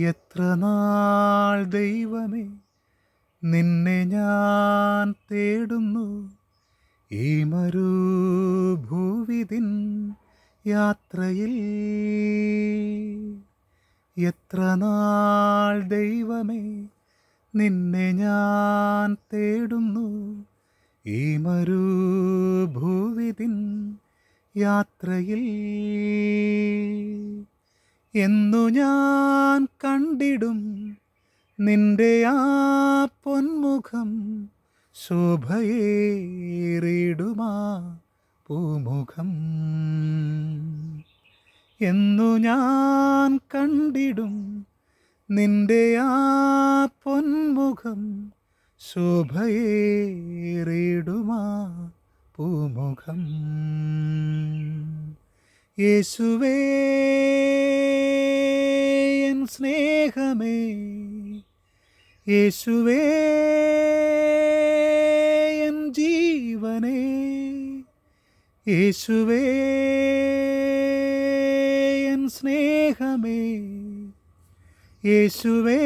എത്ര നാൾ ദൈവമേ നിന്നെ ഞാൻ തേടുന്നു. ഈ മരുഭൂവിതിൻ യാത്രയിൽ എത്ര നാൾ ദൈവമേ നിന്നെ ഞാൻ തേടുന്നു. ഈ മരുഭൂവിതിൻ യാത്രയിൽ എന്നു ഞാൻ കണ്ടിടും നിന്റെ ആ പൊന്മുഖം ശോഭയേറിടുമാ പൂമുഖം. എന്നു ഞാൻ കണ്ടിടും നിന്റെ ആ പൊന്മുഖം ശോഭയേറിടുമാ പൂമുഖം. യേശുവേ സ്നേഹമേ. യേശുവേ എൻ ജീവനേ. യേശുവേ എൻ സ്നേഹമേ. യേശുവേ